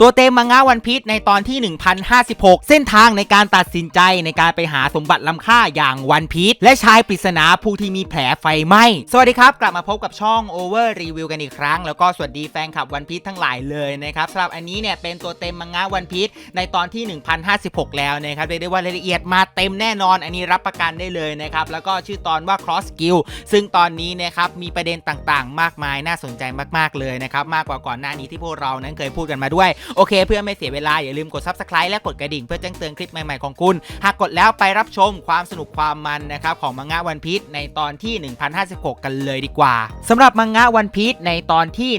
ตัวเต็มมังงะวันพีชในตอนที่ 1056 เส้นทางในการตัดสินใจในการไปหาสมบัติล้ำค่าอย่างวันพีชและชายปริศนาผู้ที่มีแผลไฟไหม้สวัสดีครับ กลับมาพบกับช่อง Over Review กันอีกครั้ง แล้วก็สวัสดีแฟนคลับวันพีชทั้งหลายเลยนะครับสำหรับอันนี้เนี่ยเป็นตัวเต็มมังงะวันพีชในตอนที่ 1056 แล้วนะครับเรียกได้ว่ารายละเอียดมาเต็มแน่นอน อันนี้รับประกันได้เลยนะครับแล้วก็ชื่อตอนว่า Cross Skill ซึ่งตอนนี้นะครับมีประเด็นต่างๆ มากมายน่าสนใจมากๆเลยนะครับมากกว่าก่อนหน้านี้ที่พวกเรานั้นเคยพูดกันมาด้วยโอเค เพื่อไม่เสียเวลา อย่าลืมกด Subscribe และกดกระดิ่งเพื่อแจ้งเตือนคลิปใหม่ๆของคุณ หากกดแล้วไปรับชมความสนุกความมันนะครับของมังงะวันพีชในตอนที่ 1056 กันเลยดีกว่าสำหรับมังงะวันพีชในตอนที่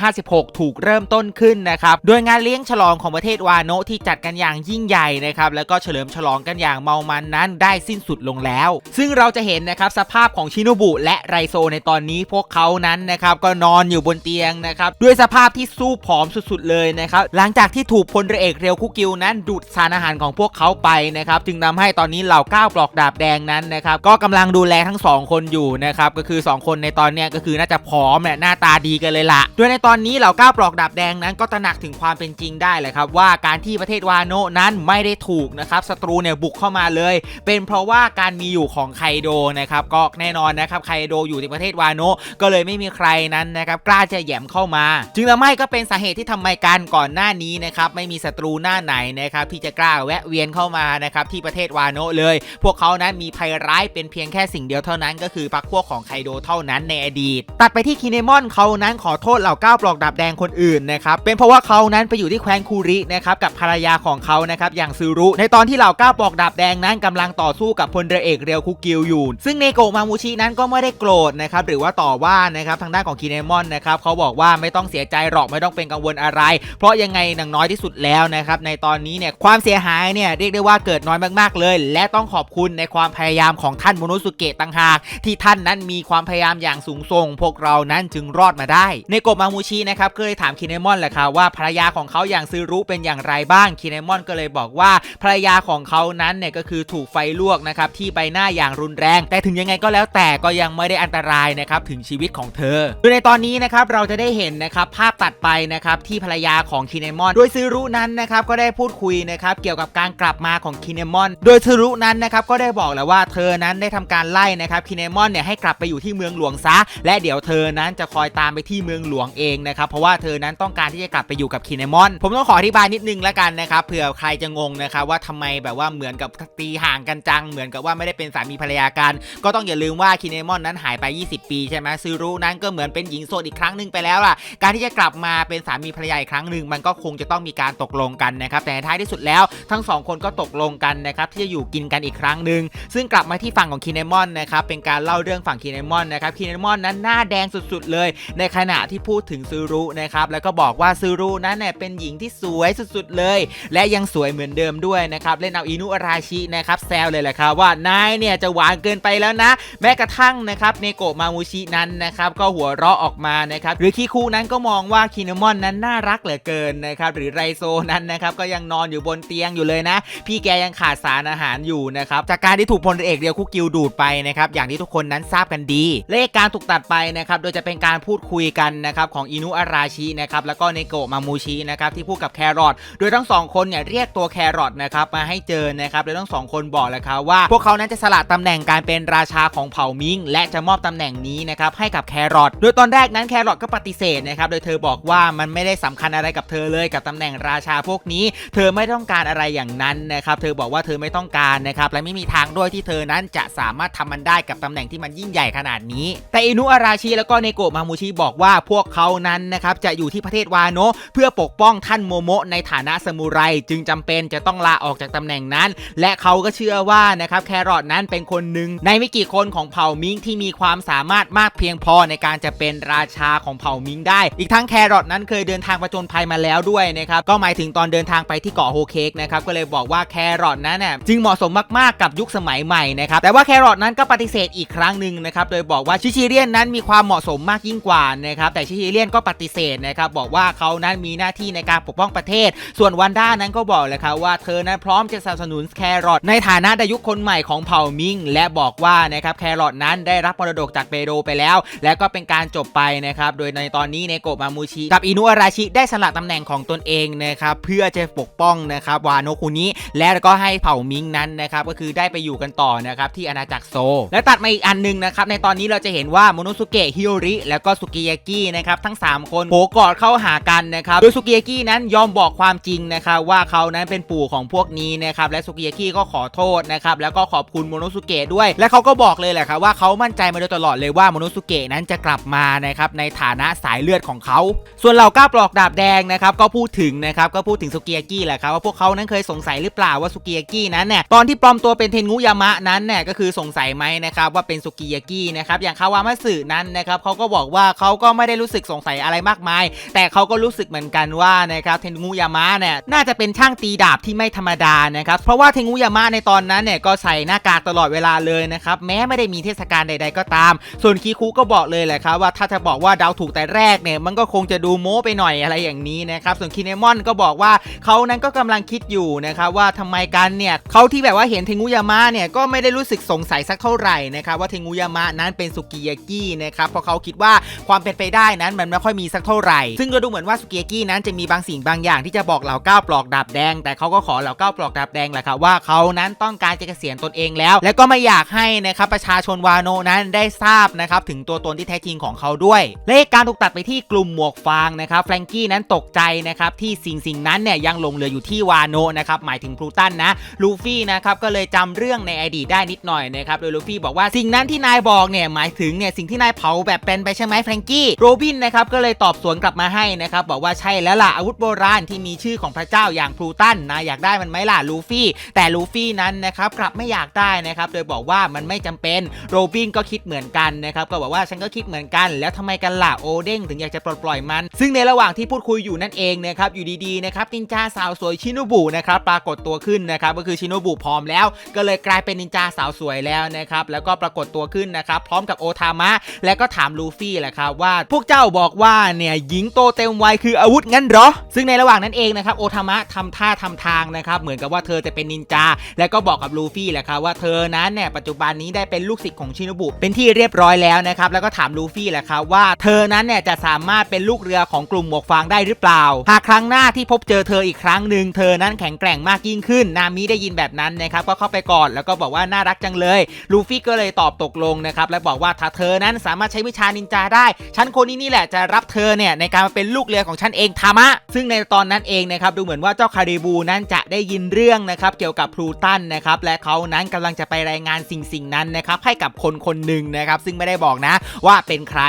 1056 ถูกเริ่มต้นขึ้นนะครับโดยงานเลี้ยงฉลองของประเทศวาโนะที่จัดกันอย่างยิ่งใหญ่นะครับแล้วก็เฉลิมฉลองกันอย่างเมามันนั้นได้สิ้นสุดลงแล้ว ซึ่งเราจะเห็นนะครับสภาพของชิโนบุและไรโซในตอนนี้พวกเขานั้นนะครับก็นอนอยู่บนเตียงนะครับด้วยสภาพที่สู้ผอมสุดๆเลยนะครับหลังจากที่ถูกพลเรือเอกเรียวคุกิวนั้นดูดสารอาหารของพวกเขาไปนะครับจึงทำให้ตอนนี้เหล่าก้าวปลอกดาบแดงนั้นนะครับก็กำลังดูแลทั้งสองคนอยู่นะครับก็คือ 2 คนในตอนนี้ก็คือน่าจะผอมเนี่ยหน้าตาดีกันเลยละโดยในตอนนี้เหล่าก้าวปลอกดาบแดงนั้นก็ตระหนักถึงความเป็นจริงได้เลยครับว่าการที่ประเทศวาโนนั้นไม่ได้ถูกนะครับศัตรูเนี่ยบุกเข้ามาเลย เป็นเพราะว่าการมีอยู่ของไคโดนะครับก็แน่นอนนะครับไคโดอยู่ในประเทศวาโนก็เลยไม่มีใครนั้นนะครับกล้าจะแย่มเข้ามา จึงทำให้ก็เป็นสาเหตุที่ทำไมการก่อนหน้านี้นะครับไม่มีศัตรูหน้าไหนนะครับที่จะกล้าแวะเวียนเข้ามานะครับที่ประเทศวาโนะเลย พวกเขานั้นมีภัยร้ายเป็นเพียงแค่สิ่งเดียวเท่านั้น ก็คือพรรคพวกของไคโดเท่านั้นในอดีต ตัดไปที่คินเนมอนเขานั้นขอโทษเหล่าก้าวปลอกดาบแดงคนอื่นนะครับเป็นเพราะว่าเขานั้นไปอยู่ที่แคว้นคูรินะครับกับภรรยาของเขานะครับอย่างซูรุ ในตอนที่เหล่าก้าวปลอกดาบแดงนั้นกำลังต่อสู้กับพลเรือเอกเรียวคุกิวอยู่ ซึ่งเนโกะมามูชินั้นก็ไม่ได้โกรธนะครับหรือว่าต่อว่านะครับทางด้านของคินเนมอนนะครับเขาบอกว่าไม่ต้องเสียใจหรอกไม่ต้องเป็นกังวลอะไร เพราะยังังไงนังน้อยที่สุดแล้วนะครับในตอนนี้เนี่ยความเสียหายเนี่ยเรียกได้ว่าเกิดน้อยมากๆเลย และต้องขอบคุณในความพยายามของท่านโมโนสุเกะต่างหาก ที่ท่านนั้นมีความพยายามอย่างสูงส่ง พวกเรานั้นจึงรอดมาได้ ในโกะมามูชินะครับก็เลยถามคินเนมอนแหละครับว่าภรรยาของเขาอย่างซึรุเป็นอย่างไรบ้างคินเนมอนก็เลยบอกว่าภรรยาของเขานั้นเนี่ยก็คือถูกไฟลวกนะครับที่ใบหน้าอย่างรุนแรง แต่ถึงยังไงก็แล้วแต่ก็ยังไม่ได้อันตรายนะครับถึงชีวิตของเธอโดยในตอนนี้นะครับเราจะได้เห็นนะครับภาพตัดไปนะครับที่ภรรยาของคินเนมอน โดยซึรุนั้นนะครับก็ได้พูดคุยนะครับเกี่ยวกับการกลับมาของคินเนมอน โดยซึรุนั้นนะครับก็ได้บอกแล้วว่าเธอนั้นได้ทำการไล่นะครับคินเนมอนเนี่ยให้กลับไปอยู่ที่เมืองหลวงซะ และเดี๋ยวเธอนั้นจะคอยตามไปที่เมืองหลวงเองนะครับเพราะว่าเธอนั้นต้องการที่จะกลับไปอยู่กับคินเนมอน ผมต้องขออธิบายนิดนึงแล้วกันนะครับเผื่อใครจะงงนะครับว่าทำไมแบบว่าเหมือนกับตีห่างกันจัง เหมือนกับว่าไม่ได้เป็นสามีภรรยากัน ก็ต้องอย่าลืมว่าคินเนมอนนั้นหายไป 20 ปีใช่ไหมซึรุนั้นก็เหมือนเป็นหญิงโสดอีกครั้งหนึ่งไปแล้วล่ะการที่จะกลับมาเป็นสามีภรรยาอีกครั้งหนึ่งมันก็คงจะต้องมีการตกลงกันนะครับแต่ท้ายที่สุดแล้วทั้งสองคนก็ตกลงกันนะครับที่จะอยู่กินกันอีกครั้งหนึ่งซึ่งกลับมาที่ฝั่งของคินเนมอนนะครับเป็นการเล่าเรื่องฝั่งคินเนมอนนะครับคินเนมอนนั้นหน้าแดงสุดๆเลย ในขณะที่พูดถึงซูรุนะครับแล้วก็บอกว่าซูรุนั้นเนี่ยเป็นหญิงที่สวยสุดๆเลย และยังสวยเหมือนเดิมด้วยนะครับเล่นเอาอินุอาราชินะครับแซวเลยแหละครับว่านายเนี่ยจะหวานเกินไปแล้วนะ แม้กระทั่งนะครับเนโกะมามูชินั้นนะครับก็หัวเราะออกมานะครับหรือคิคุนั้นก็มองว่าคินเนมอนนั้นน่ารักเหลือเกินนะครับหรือไรโซนั้นนะครับก็ยังนอนอยู่บนเตียงอยู่เลยนะ พี่แกยังขาดสารอาหารอยู่นะครับจากการที่ถูกพลเอกเรียวคุกิวดูดไปนะครับอย่างที่ทุกคนนั้นทราบกันดีและเหตุการถูกตัดไปนะครับโดยจะเป็นการพูดคุยกันนะครับของอินุอาราชินะครับแล้วก็เนโกะมามูชินะครับที่พูดกับแครอทโดยทั้งสองคนเนี่ยเรียกตัวแครอทนะครับมาให้เจอนะครับโดยทั้งสองคนบอกเลยครับว่า พวกเขานั้นจะสละตำแหน่งการเป็นราชาของเผ่ามิงและจะมอบตำแหน่งนี้นะครับให้กับแครอทโดยตอนแรกนั้นแครอทก็ปฏิเสธนะครับโดยเธอบอกว่ามันไม่ได้สำคัญอะไรกับเธอเลยกับตำแหน่งราชาพวกนี้ เธอไม่ต้องการอะไรอย่างนั้นนะครับเธอบอกว่าเธอไม่ต้องการนะครับและไม่มีทางด้วยที่เธอนั้นจะสามารถทำมันได้กับตำแหน่งที่มันยิ่งใหญ่ขนาดนี้ แต่อินุอาราชิแล้วก็เนโกะมามูชิบอกว่าพวกเขานั้นนะครับจะอยู่ที่ประเทศวาโนะเพื่อปกป้องท่านโมโมะในฐานะซามูไรจึงจำเป็นจะต้องลาออกจากตำแหน่งนั้น และเขาก็เชื่อว่านะครับแครอทนั้นเป็นคนหนึ่งในไม่กี่คนของเผ่ามิงที่มีความสามารถมากเพียงพอในการจะเป็นราชาของเผ่ามิงได้ อีกทั้งแครอทนั้นเคยเดินทางประจนภัยมาแล้วแล้วด้วยนะครับก็หมายถึงตอนเดินทางไปที่เกาะโฮเค้กนะครับก็เลยบอกว่าแครอทนั้นน่ะจึงเหมาะสมมากๆกับยุคสมัยใหม่นะครับแต่ว่าแครอทนั้นก็ปฏิเสธอีกครั้งหนึ่งนะครับโดยบอกว่าชิชิเรียนนั้นมีความเหมาะสมมากยิ่งกว่านะครับแต่ชิชิเรียนก็ปฏิเสธนะครับบอกว่าเขานั้นมีหน้าที่ในการปกป้องประเทศ ส่วนวันด้านั้นก็บอกเลยครับว่าเธอนั้นพร้อมจะสนับสนุนแครอทในฐานะดายุคคนใหม่ของเผ่ามิง และบอกว่านะครับแครอทนั้นได้รับมรดกจากเปโดไปแล้ว และก็เป็นการจบไปนะครับโดยในตอนนี้เนโกะมามูชิกับอินุอาราชิได้สละตำแหน่งน่งของตนเองนะครับเพื่อจะปกป้องนะครับวาโนคุนี้และก็ให้เผ่ามิงนั้นนะครับก็คือได้ไปอยู่กันต่อนะครับที่อาณาจักรโซ และตัดมาอีกอันหนึงนะครับในตอนนี้เราจะเห็นว่าโมโนสุเกะฮิโอริแล้วก็สุกิยากินะครับทั้ง 3 คนโผกอดเข้าหากันนะครับโดยสุกิยากินั้นยอมบอกความจริงนะครับว่าเขานั้นเป็นปู่ของพวกนี้นะครับและสุกิยากิก็ขอโทษนะครับแล้วก็ขอบคุณโมโนสุเกะด้วย และเขาก็บอกเลยแหละครับว่าเขามั่นใจมาโดยตลอดเลยว่าโมโนสุเกะนั้นจะกลับมานะครับในฐานะสายเลือดของเขา ส่วนเหล่าก้าปลอกดาบแดงนะครับก็พูดถึงนะครับก็พูดถึงสุกิยากิแหละครับว่าพวกเขานั้นเคยสงสัยหรือเปล่าว่าสุกิยากินั้นเนี่ยตอนที่ปลอมตัวเป็นเทนงูยามะนั้นเนี่ยก็คือสงสัยไหมนะครับว่าเป็นสุกิยากินะครับอย่างคาวามาสึนั้นนะครับเขาก็บอกว่าเขาก็ไม่ได้รู้สึกสงสัยอะไรมากมาย แต่เขาก็รู้สึกเหมือนกันว่านะครับเทนงูยามะเนี่ยน่าจะเป็นช่างตีดาบที่ไม่ธรรมดานะครับเพราะว่าเทนงูยามะในตอนนั้นเนี่ยก็ใส่หน้ากากตลอดเวลาเลยนะครับแม้ไม่ได้มีเทศกาลใด ๆ ก็ตาม ส่วนคีคุก็บอกเลยแหละครับว่าถ้าจะบอกว่าเดาถูกแต่แรกเนี่ยมันก็คงจะดูโม้ไปหน่อยอะไรอย่างนี้นะครับส่วนคินเนมอนก็บอกว่าเขานั้นก็กำลังคิดอยู่นะครับว่าทำไมกันเนี่ยเขาที่แบบว่าเห็นเทงูยามะเนี่ยก็ไม่ได้รู้สึกสงสัยสักเท่าไหร่นะครับว่าเทงูยามะนั้นเป็นสุกิยากินะครับเพราะเขาคิดว่าความเป็นไปได้นั้นมันไม่ค่อยมีสักเท่าไหร่ ซึ่งก็ดูเหมือนว่าสุกิยากินั้นจะมีบางสิ่งบางอย่างที่จะบอกเหล่าก้าวปลอกดาบแดง แต่เขาก็ขอเหล่าก้าวปลอกดาบแดงแหละครับว่าเขานั้นต้องการจะเกษียณตนเองแล้ว และก็ไม่อยากให้นะครับประชาชนวาโนนั้นได้ทราบนะครับถึงตัวตนที่แท้จริงของเขาด้วย และการถูกตัดไปที่กลุ่มหมวกฟางนะครับแฟรงกี้นั้นตกใจนะครับที่สิ่งสิ่งนั้นเนี่ยยังหลงเหลืออยู่ที่วาโนนะครับหมายถึงพลูตันนะลูฟี่นะครับก็เลยจำเรื่องในอดีตได้นิดหน่อยนะครับโดยลูฟี่บอกว่าสิ่งนั้นที่นายบอกเนี่ยหมายถึงเนี่ยสิ่งที่นายเผาแบบเป็นไปใช่ไหมแฟรงกี้โรบินนะครับก็เลยตอบสวนกลับมาให้นะครับบอกว่าใช่แล้วล่ะอาวุธโบราณที่มีชื่อของพระเจ้าอย่างพลูตันนะอยากได้มันไหมล่ะลูฟี่ แต่ลูฟี่นั้นนะครับกลับไม่อยากได้นะครับโดยบอกว่ามันไม่จำเป็นโรบินก็คิดเหมือนกันนะครับก็บอกว่าฉันก็คิดเหมือนกัน แล้วทำไมกันล่ะโอเด้งถึงอยากจะปลดปล่อยมัน ซึ่งในระหว่างที่พูดคุยอยู่นันั่นเองนะครับอยู่ดีๆนะครับนินจาสาวสวยชิโนบุนะครับปรากฏตัวขึ้นนะครับก็คือชิโนบุพร้อมแล้ว ก็เลยกลายเป็นนินจาสาวสวยแล้วนะครับแล้วก็ปรากฏตัวขึ้นนะครับพร้อมกับโอทามะ แล้วก็ถามลูฟี่แหละครับว่าพวกเจ้าบอกว่าเนี่ยหญิงโตเต็มวัยคืออาวุธงั้นหรอ ซึ่งในระหว่างนั้นเองนะครับโอทามะทำท่าทำทางนะครับเหมือนกับว่าเธอจะเป็นนินจา แล้วก็บอกกับลูฟี่แหละครับว่าเธอนั้นเนี่ยปัจจุบันนี้ได้เป็นลูกศิษย์ของชิโนบุเป็นที่เรียบร้อยแล้วนะครับแล้วก็ถามลูฟี่แหละครับว่าเธอนั้นเนี่ยจะสามารถเป็นลูกเรือของกลุ่มหมวกฟางได้หรือเปล่าหากครั้งหน้าที่พบเจอเธออีกครั้งหนึ่งเธอนั้นแข็งแกร่งมากยิ่งขึ้น นามิได้ยินแบบนั้นนะครับก็เข้าไปกอดแล้วก็บอกว่าน่ารักจังเลย ลูฟี่ก็เลยตอบตกลงนะครับและบอกว่าถ้าเธอนั้นสามารถใช้วิชานินจาได้ ฉันคนนี้นี่แหละจะรับเธอเนี่ยในการมาเป็นลูกเรือของฉันเองทามะ ซึ่งในตอนนั้นเองนะครับดูเหมือนว่าเจ้าคาริบูนั้นจะได้ยินเรื่องนะครับเกี่ยวกับพลูตันนะครับและเขานั้นกำลังจะไปรายงานสิ่งสิ่งนั้นนะครับให้กับคนคนหนึ่งนะครับซึ่งไม่ได้บอกนะว่าเป็นใคร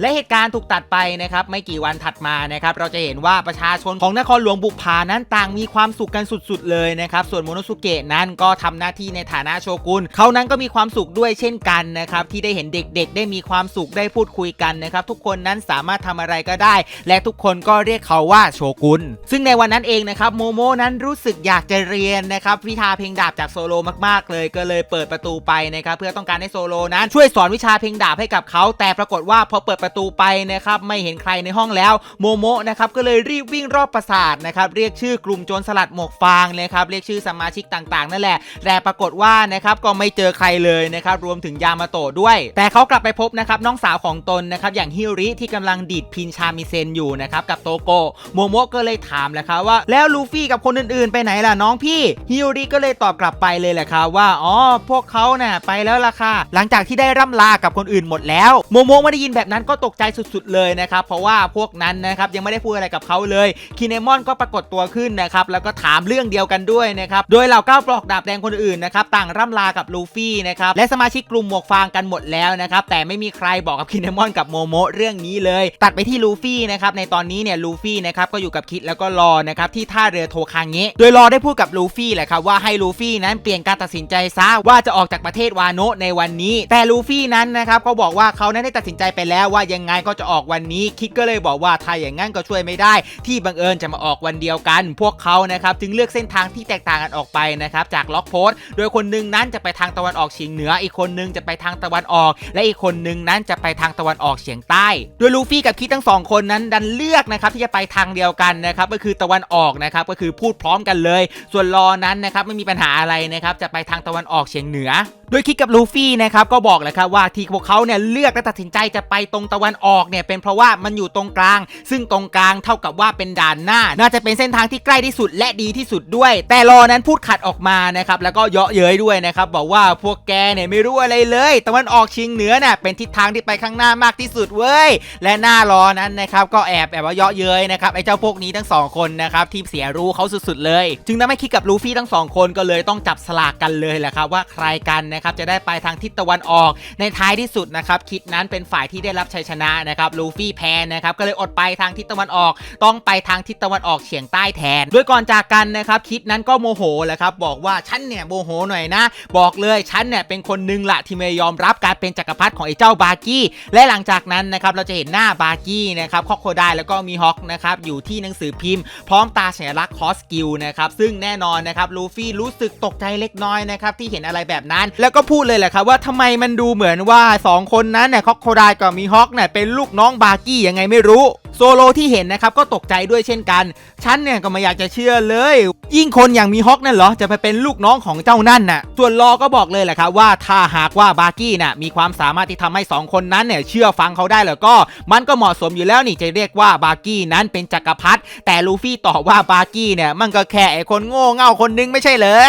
และเหตุการณ์ถูกตัดไปนะครับไม่กี่วันถัดมานะครับเราจะเห็นว่าประชาชนของนครหลวงบุกพานั้นต่างมีความสุขกันสุดๆ เลยนะครับส่วนโมโนสุเกะนั้นก็ทำหน้าที่ในฐานะโชกุนเขานั้นก็มีความสุขด้วยเช่นกันนะครับที่ได้เห็นเด็กๆ ได้มีความสุขได้พูดคุยกันนะครับทุกคนนั้นสามารถทำอะไรก็ได้ และทุกคนก็เรียกเขาว่าโชกุนซึ่งในวันนั้นเองนะครับโมโมนั้นรู้สึกอยากจะเรียนนะครับวิชาเพลงดาบจากโซโลมากๆ เลยก็เลยเปิดประตูไปนะครับเพื่อต้องการให้โซโลนั้นช่วยสอนวิชาเพลงดาบให้กับเขาแต่ปรากฏว่าพอเปิดประตูไปนะครับไม่เห็นใครในห้องแล้วโมโมนะครับก็เลยรีบวิ่งรอบปราสาทนะครับเรียกชื่อกลุ่มโจรสลัดหมวกฟางเลยครับเรียกชื่อสมาชิกต่างๆ นั่นแหละ แต่ปรากฏว่านะครับก็ไม่เจอใครเลยนะครับรวมถึงยามาโตะด้วย แต่เขากลับไปพบนะครับน้องสาวของตนนะครับอย่างฮิริที่กำลังดีดพินชามิเซนอยู่นะครับกับโตโกโมโมก็เลยถามแหละครับว่าแล้วลูฟี่กับคนอื่นๆ ไปไหนล่ะน้องพี่ฮิริก็เลยตอบกลับไปเลยแหละครับว่าอ๋อพวกเขาน่ะไปแล้วล่ะค่ะหลังจากที่ได้ร่ำลากับคนอื่นหมดแล้วโมโมไม่ได้ยินแบบนั้นก็็ตกใจสุดๆเลยนะครับเพราะว่าพวกนั้นนะครับยังไม่ได้พูดอะไรกับเขาเลยคินเนมอนก็ปรากฏตัวขึ้นนะครับแล้วก็ถามเรื่องเดียวกันด้วยนะครับโดยเหล่าก้าวปลอกดาบแดงคนอื่นนะครับต่างร่ำลากับลูฟี่นะครับและสมาชิกกลุ่มหมวกฟางกันหมดแล้วนะครับแต่ไม่มีใครบอกกับคินเนมอนกับโมโมเรื่องนี้เลย ตัดไปที่ลูฟี่นะครับในตอนนี้เนี่ยลูฟี่นะครับก็อยู่กับคิดแล้วก็รอนะครับที่ท่าเรือโทคางเงะโดยรอได้พูดกับลูฟี่แหละครับว่าให้ลูฟี่นั้นเปลี่ยนการตัดสินใจซะว่าจะออกจากประเทศวาโนะในวันนี้ แต่ลูฟี่นั้นนะครับก็บอกว่าเขานั้นได้ตัดสินใจไปแล้วว่ายังไงก็จะออกวันนี้คิดก็เลยบอกว่าถ้าอย่างงั้นก็ช่วยไม่ได้ ที่บังเอิญจะมาออกวันเดียวกัน พวกเขานะครับจึงเลือกเส้นทางที่แตกต่างกันออกไปนะครับจากล็อกโพสต์โดยคนหนึงนั้นจะไปทางตะวันออกเฉียงเหนือ อีกคนหนึงจะไปทางตะวันออก และอีกคนหนึงนั้นจะไปทางตะวันออกเฉียงใต้ โดยลูฟี่กับคิดทั้งสองคนนั้นดันเลือกนะครับที่จะไปทางเดียวกันนะครับก็คือตะวันออกนะครับก็คือพูดพร้อมกันเลย ส่วนรอนั้นนะครับไม่มีปัญหาอะไรนะครับจะไปทางตะวันออกเฉียงเหนือโดยคิดกับลูฟี่นะครับก็บอกเลยครับว่าที่พวกเขาเนี่ยเลือกและตัดสินใจจะไปตรงตะวันออกเนี่ยเป็นเพราะว่ามันอยู่ตรงกลาง ซึ่งตรงกลางเท่ากับว่าเป็นด่านหน้า น่าจะเป็นเส้นทางที่ใกล้ที่สุดและดีที่สุดด้วย แต่รอนั้นพูดขัดออกมานะครับแล้วก็เยาะเย้ยด้วยนะครับบอกว่าพวกแกเนี่ยไม่รู้อะไรเลย ตะวันออกเฉียงเหนือน่ะเป็นทิศทางที่ไปข้างหน้ามากที่สุดเว้ยและหน้ารอนั้นนะครับก็แอบแอบว่าเยาะเย้ยนะครับไอ้เจ้าพวกนี้ทั้งสองคนนะครับที่เสียรู้เขาสุดๆเลย จึงทำให้คิดกับลูฟี่ทั้งสองคนก็เลยต้องจับสลากกันเลยแหละครับว่าใครกันนะครับจะได้ไปทางทิศตะวันออก ในท้ายที่สุดนะครับคิดนั้นเป็นฝ่ายที่ได้รับชัยชนะนะครับลูฟี่แพ้นะครับก็เลยอดไปทางทิศตะวันออก ต้องไปทางทิศตะวันออกเฉียงใต้แทนโดยก่อนจากกันนะครับคิดนั้นก็โมโหแหละครับบอกว่าฉันเนี่ยโมโหหน่อยนะ บอกเลยฉันเนี่ยเป็นคนหนึงละที่ไม่ยอมรับการเป็นจักรพรรดิของไอ้เจ้าบาร์กี้ และหลังจากนั้นนะครับเราจะเห็นหน้าบาร์กี้นะครับคอกโคได้แล้วก็มีฮอกนะครับอยู่ที่หนังสือพิมพ์ พร้อมตาสัญลักษณ์คอสกิลนะครับซึ่งแน่นอนนะครับลูฟี่รู้สึกตกใจเล็กน้อยนะครับที่เห็นอะไรแบบนั้นแแล้วก็พูดเลยแหละครับว่าทำไมมันดูเหมือนว่า 2 คนนั้นเนี่ยคอกโคไดกับมีฮอกเนี่ยเป็นลูกน้องบาร์กี้ยังไงไม่รู้ โซโลที่เห็นนะครับก็ตกใจด้วยเช่นกัน ฉันเนี่ยก็ไม่อยากจะเชื่อเลย ยิ่งคนอย่างมีฮอกนั่นเหรอ จะไปเป็นลูกน้องของเจ้านั่นน่ะ ส่วนลอก็บอกเลยแหละครับว่าถ้าหากว่าบาร์กี้น่ะมีความสามารถที่ทำให้ 2 คนนั้นเนี่ยเชื่อฟังเขาได้แล้วก็ มันก็เหมาะสมอยู่แล้วนี่จะเรียกว่าบาร์กี้นั้นเป็นจักรพรรดิแต่ลูฟี่ตอบว่าบาร์กี้เนี่ยมันก็แค่ไอ้คนโง่เง่าคนนึงไม่ใช่เหรอ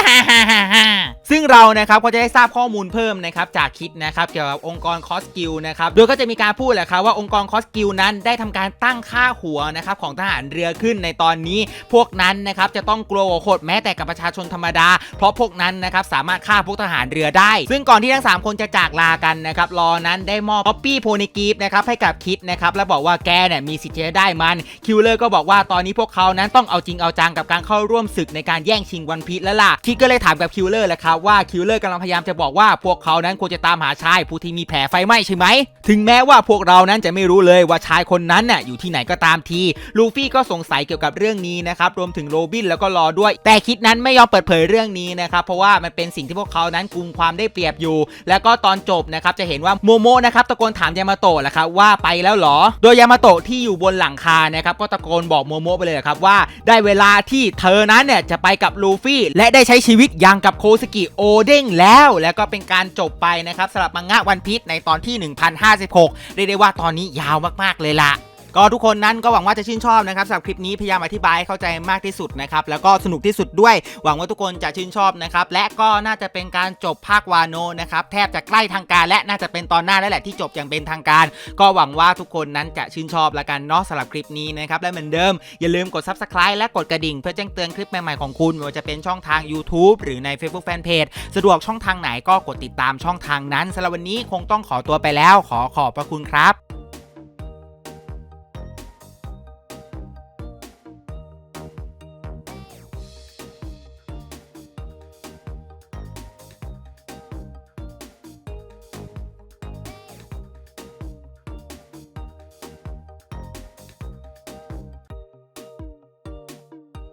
ซึ่งเรานะครับก็จะได้ทราบข้อมูลเพิ่มนะครับจากคิดนะครับเกี่ยวกับองค์กรคอสกิลนะครับโดยก็จะมีการพูดแหละครับว่าองค์กรคอสกิลนั้นได้ทำการตั้งงค่าหัวนะครับของทหารเรือขึ้นในตอนนี้ พวกนั้นนะครับจะต้องกลัวโขดแม้แต่กับประชาชนธรรมดา เพราะพวกนั้นนะครับสามารถฆ่าพวกทหารเรือได้ ซึ่งก่อนที่ทั้ง 3 คนจะจากลากันนะครับรอนั้นได้มอบป๊อปปี้โพนิกีฟนะครับให้กับคิดนะครับแล้วบอกว่าแกเนี่ยมีสิทธิ์จะได้มันคิวเลอร์ก็บอกว่าตอนนี้พวกเขานั้นต้องเอาจริงเอาจังกับการเข้าร่วมศึกในการแย่งชิงวันพีชแล้วล่ะคิดก็เลยถามกับคิวเลอร์แหละครับว่าคิวเลอร์กำลังพยายามจะบอกว่าพวกเขานั้นควรจะตามหาชายผู้ที่มีแผลไฟไหม้ใช่ไหมถึงแม้ว่าพวกเรานั้นจะไม่รู้เลยว่าชายคนนั้นน่ะอยู่ที่ที่ไหนก็ตามทีลูฟี่ก็สงสัยเกี่ยวกับเรื่องนี้นะครับรวมถึงโรบินแล้วก็รอด้วย แต่คิดนั้นไม่ยอมเปิดเผยเรื่องนี้นะครับเพราะว่ามันเป็นสิ่งที่พวกเขานั้นกุมความได้เปรียบอยู่ แล้วก็ตอนจบนะครับจะเห็นว่าโมโมะนะครับตะโกนถามยามาโตะแหละครับว่าไปแล้วเหรอ โดยยามาโตะที่อยู่บนหลังคานะครับก็ตะโกนบอกโมโมะไปเลยครับว่า ได้เวลาที่เธอนั้นเนี่ยจะไปกับลูฟี่ และได้ใช้ชีวิตอย่างกับโคสกิโอเด้งแล้ว แล้วก็เป็นการจบไปนะครับสำหรับมังงะวันพีชในตอนที่ 1056 เรียกได้ว่าตอนนี้ยาวมากๆเลยล่ะ ก็ทุกคนนั้นก็หวังว่าจะชื่นชอบนะครับสำหรับคลิปนี้พยายามอธิบายให้เข้าใจมากที่สุดนะครับแล้วก็สนุกที่สุดด้วย หวังว่าทุกคนจะชื่นชอบนะครับและก็น่าจะเป็นการจบภาควาโนนะครับแทบจะใกล้ทางการและน่าจะเป็นตอนหน้าแล้วแหละที่จบอย่างเป็นทางการ ก็หวังว่าทุกคนนั้นจะชื่นชอบละกันเนาะสำหรับคลิปนี้นะครับและเหมือนเดิมอย่าลืมกด subscribe และกดกระดิ่ง เพื่อแจ้งเตือนคลิปใหม่ๆของคุณไม่ว่าจะเป็นช่องทาง YouTube หรือใน Facebook Fanpage สะดวกช่องทางไหนก็กดติดตามช่องทางนั้นสำหรับวันนี้คงต้องขอตัวไปแล้ว ขอขอบพระคุณครับ